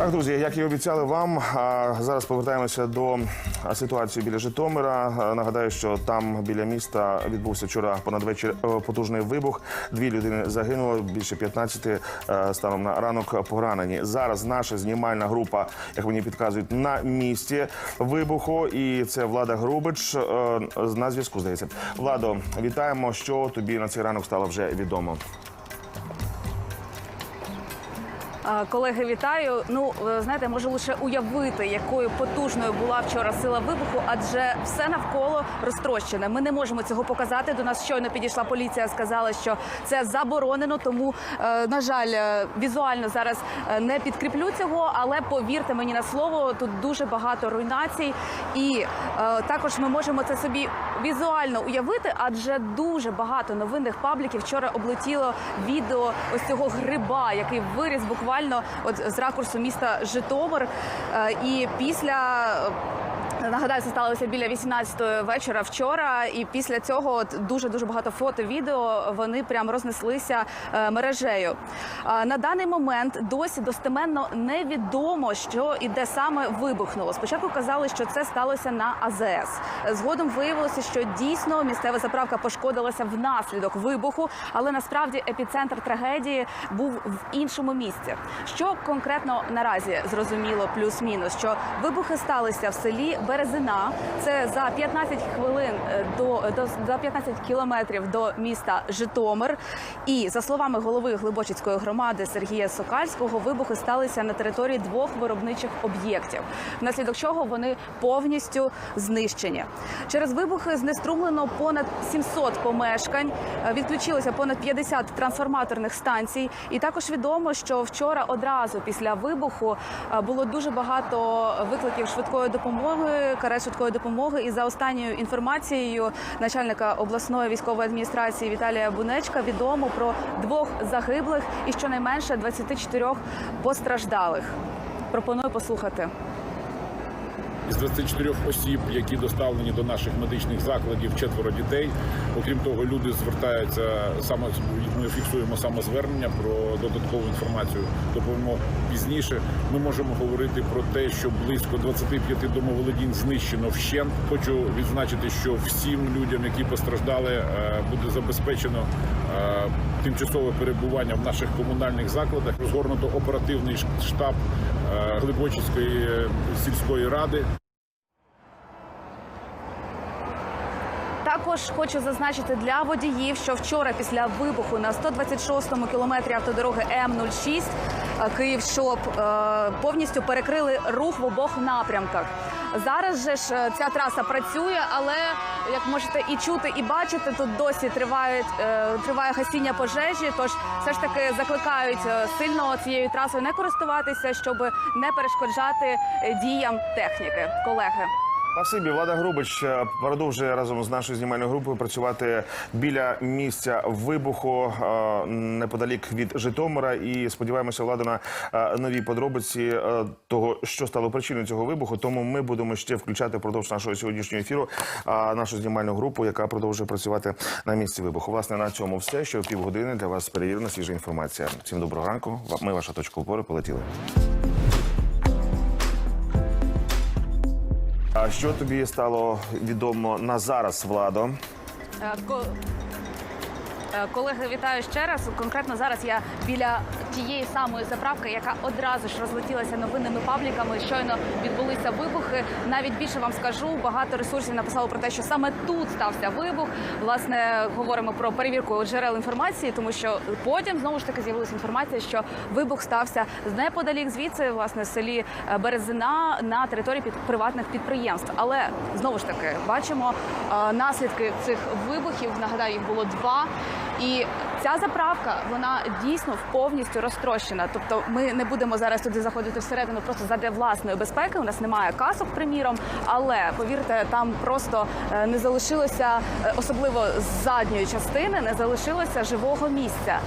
Так, друзі, як і обіцяли вам, зараз повертаємося до ситуації біля Житомира. Нагадаю, що там біля міста відбувся вчора понад вечір е, потужний вибух. Дві людини загинуло, більше 15 е, станом на ранок поранені. Зараз наша знімальна група, як мені підказують, на місці вибуху. І це Влада Грубич е, на зв'язку. Здається, Владо, вітаємо. Що тобі на цей ранок стало вже відомо? Колеги, вітаю. Ну е, знаєте, можу лише уявити, якою потужною була вчора сила вибуху, адже все навколо розтрощене. Ми не можемо цього показати. До нас щойно підійшла поліція, сказала, що це заборонено. Тому, е, на жаль, е, візуально зараз не підкріплю цього, але повірте мені на слово, тут дуже багато руйнацій, і також ми можемо це собі візуально уявити, адже дуже багато новинних пабліків вчора облетіло відео ось цього гриба, який виріс буквально от з ракурсу міста Житомир. Е, І після Нагадаю, це сталося біля 18-ї вечора вчора, і після цього дуже дуже багато фото, відео вони прям рознеслися е, мережею. На даний момент досі достеменно невідомо, що і де саме вибухнуло. Спочатку казали, що це сталося на АЗС. Згодом виявилося, що дійсно місцева заправка пошкодилася внаслідок вибуху, але насправді епіцентр трагедії був в іншому місці. Що конкретно наразі зрозуміло, плюс-мінус, що вибухи сталися в селі Березина. Це за 15 хвилин е, до, до за 15 кілометрів до міста Житомир. І за словами голови Глибочицької громади Сергія Сокальського, вибухи сталися на території двох виробничих об'єктів, внаслідок чого вони повністю знищені. Через вибухи знеструмлено понад 700 помешкань, е, відключилося понад 50 трансформаторних станцій. І також відомо, що вчора одразу після вибуху е, було дуже багато викликів швидкої допомоги, карет швидкої допомоги. І за останньою інформацією начальника обласної військової адміністрації Віталія Бунечка відомо про двох загиблих і щонайменше 24 постраждалих. Пропоную послухати. Із 24 осіб, які доставлені до наших медичних закладів, четверо дітей. Окрім того, люди звертаються саме ми фіксуємо самозвернення про додаткову інформацію. Доповімо пізніше. Ми можемо говорити про те, що близько 25 домоволодінь знищено вщент. Хочу відзначити, що всім людям, які постраждали, е, буде забезпечено е, тимчасове перебування в наших комунальних закладах. Розгорнуто оперативний штаб е, Глибочицької сільської ради. Також хочу зазначити для водіїв, що вчора після вибуху на 126-му кілометрі автодороги М06 е, Київ-Шоп е, повністю перекрили рух в обох напрямках. Зараз же ж е, ця траса працює, але як можете і чути, і бачити, тут досі тривають триває гасіння пожежі. Тож все ж таки закликають сильно цією трасою не користуватися, щоб не перешкоджати діям техніки. Колеги. Спасибі, Влада Грубич е, продовжує разом з нашою знімальною групою працювати біля місця вибуху е, неподалік від Житомира. І сподіваємося, влада на е, нові подробиці того, що стало причиною цього вибуху. Тому ми будемо ще включати впродовж нашого сьогоднішнього ефіру нашу знімальну групу, яка продовжує працювати на місці вибуху. Власне на цьому все. Що півгодини для вас перевірена свіжа інформація. Всім доброго ранку. Ми ваша точка опори полетіли. А що тобі стало відомо на зараз, Владо? Е, Е, Колеги, вітаю ще раз. Конкретно зараз я біля тієї самої заправки, яка одразу ж розлетілася новинними пабліками. Щойно відбулися вибухи. Навіть більше вам скажу, багато ресурсів написало про те, що саме тут стався вибух. Власне, говоримо про перевірку джерел інформації, тому що потім знову ж таки з'явилася інформація, що вибух стався неподалік звідси, власне, в селі е, Березина на території під приватних підприємств. Але знову ж таки бачимо е, наслідки цих вибухів. Нагадаю, їх було два. І ця заправка вона дійсно повністю розтрощена. Тобто, ми не будемо зараз туди заходити всередину просто задля власної безпеки. У нас немає касок, приміром, але повірте, там просто е, не залишилося, е, особливо з задньої частини, не залишилося живого місця.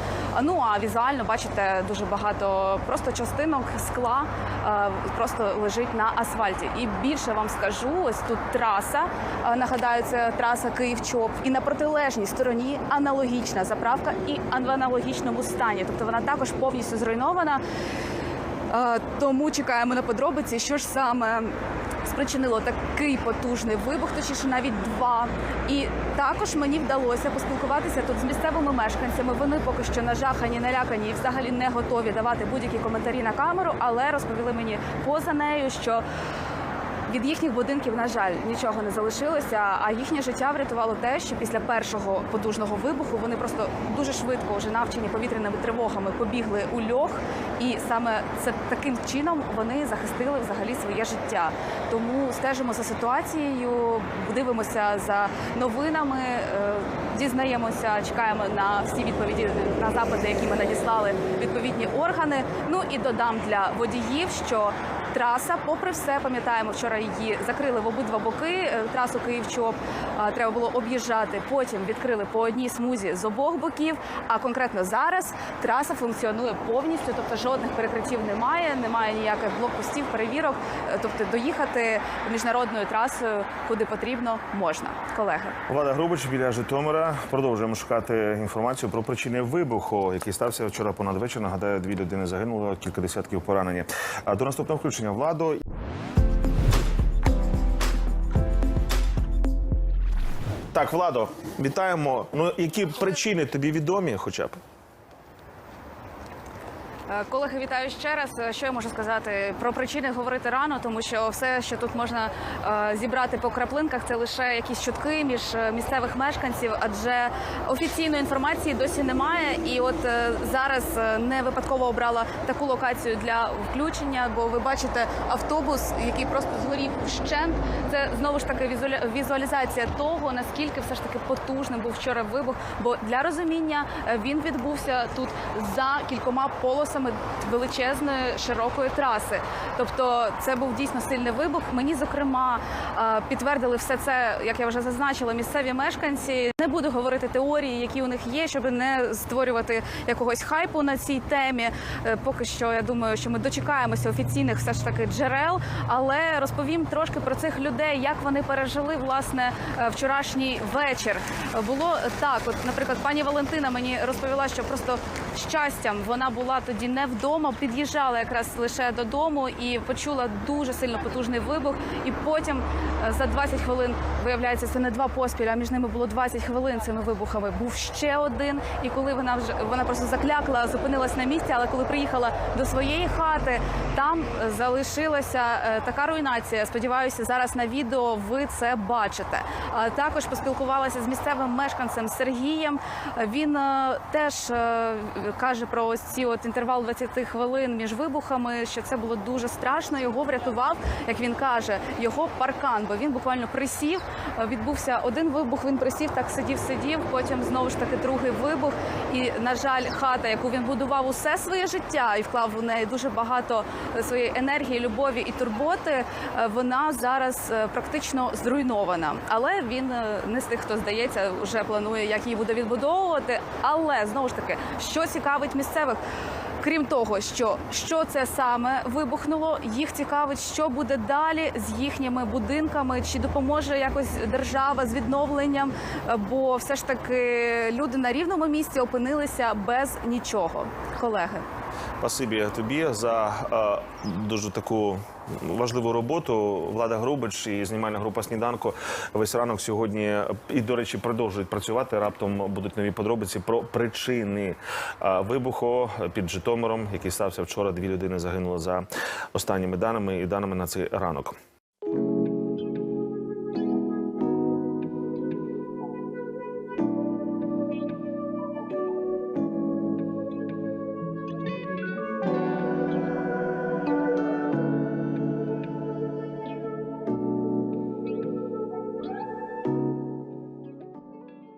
Ну а візуально бачите дуже багато просто частинок скла е, просто лежить на асфальті. І більше вам скажу, ось тут траса. Нагадаю, це траса Київ-Чоп. І на протилежній стороні аналогічна заправка і в аналогічному стані. Тобто вона також повністю зруйнована. Е, Тому чекаємо на подробиці, що ж саме спричинило такий потужний вибух, точніше навіть два. І також мені вдалося поспілкуватися тут з місцевими мешканцями. Вони поки що нажахані, налякані і взагалі не готові давати будь-які коментарі на камеру, але розповіли мені поза нею, що від їхніх будинків, на жаль, нічого не залишилося. А їхнє життя врятувало те, що після першого потужного вибуху вони просто дуже швидко, вже навчені повітряними тривогами, побігли у льох, і саме це таким чином вони захистили взагалі своє життя. Тому стежимо за ситуацією, дивимося за новинами, е, дізнаємося, чекаємо на всі відповіді на запити, які ми надіслали відповідні органи. Ну і додам для водіїв, що Траса, попри все, пам'ятаємо, вчора її закрили в обидва боки. е, Трасу Київ-Чоп е, треба було об'їжджати. Потім відкрили по одній смузі з обох боків. А конкретно зараз траса функціонує повністю, тобто жодних перекриттів немає, немає ніяких блокпостів, перевірок. Е, Тобто доїхати міжнародною трасою куди потрібно можна. Колеги. Влада Грубич біля Житомира. Продовжуємо шукати інформацію про причини вибуху, який стався вчора понад вечір. Нагадаю, дві людини загинуло, кілька десятків поранені. До наступного включення владу. Так, Владо, вітаємо. Ну які причини тобі відомі, хоча б? Е, Колеги, вітаю ще раз. Е, Що я можу сказати про причини говорити рано, тому що все, що тут можна е, зібрати по краплинках, це лише якісь чутки між місцевих мешканців, адже офіційної інформації досі немає. І от зараз не випадково обрала таку локацію для включення, бо ви бачите автобус, який просто згорів вщент. Це знову ж таки візуалізація того, наскільки все ж таки потужним був вчора вибух. Бо для розуміння він відбувся тут за кількома полосами величезної широкої траси. Тобто, це був дійсно сильний вибух. Мені зокрема е, підтвердили все це, як я вже зазначила, місцеві мешканці. Не буду говорити теорії, які у них є, щоб не створювати якогось хайпу на цій темі. Е, Поки що я думаю, що ми дочекаємося офіційних все ж таки джерел, але розповім трошки про цих людей, як вони пережили власне е, вчорашній вечір. Було так, от, наприклад, пані Валентина мені розповіла, що просто щастям вона була тоді не вдома, під'їжджала якраз лише додому і почула дуже сильно потужний вибух. І потім е, за 20 хвилин виявляється, це не два поспіль, а між ними було 20 хвилин цими вибухами. Був ще один. І коли вона вже вона просто заклякла, зупинилась на місці, але коли приїхала до своєї хати, там залишилася е, така руйнація. Сподіваюся, зараз на відео ви це бачите. Також поспілкувалася з місцевим мешканцем Сергієм. Він е, теж каже про ось ці от інтервал 20 хвилин між вибухами, що це було дуже страшно. Його врятував, як він каже, його паркан, бо він буквально присів. Відбувся один вибух. Він присів, так сидів, сидів. Потім знову ж таки другий вибух. І на жаль, хата, яку він будував усе своє життя і вклав у неї дуже багато своєї енергії, любові і турботи. Вона зараз е, практично зруйнована. Але він е, не з тих, хто здається, вже планує, як її буде відбудовувати. Але знову ж таки, що цікавить місцевих. Крім того, що, що це саме вибухнуло, їх цікавить, що буде далі з їхніми будинками, чи допоможе якось держава з відновленням, бо все ж таки люди на рівному місці опинилися без нічого. Колеги. Спасибі тобі за е, дуже таку важливу роботу. Влада Грубич і знімальна група сніданку весь ранок сьогодні і, до речі, продовжують працювати. Раптом будуть нові подробиці про причини е, вибуху під Житомиром, який стався вчора. Дві людини загинули за останніми даними і даними на цей ранок.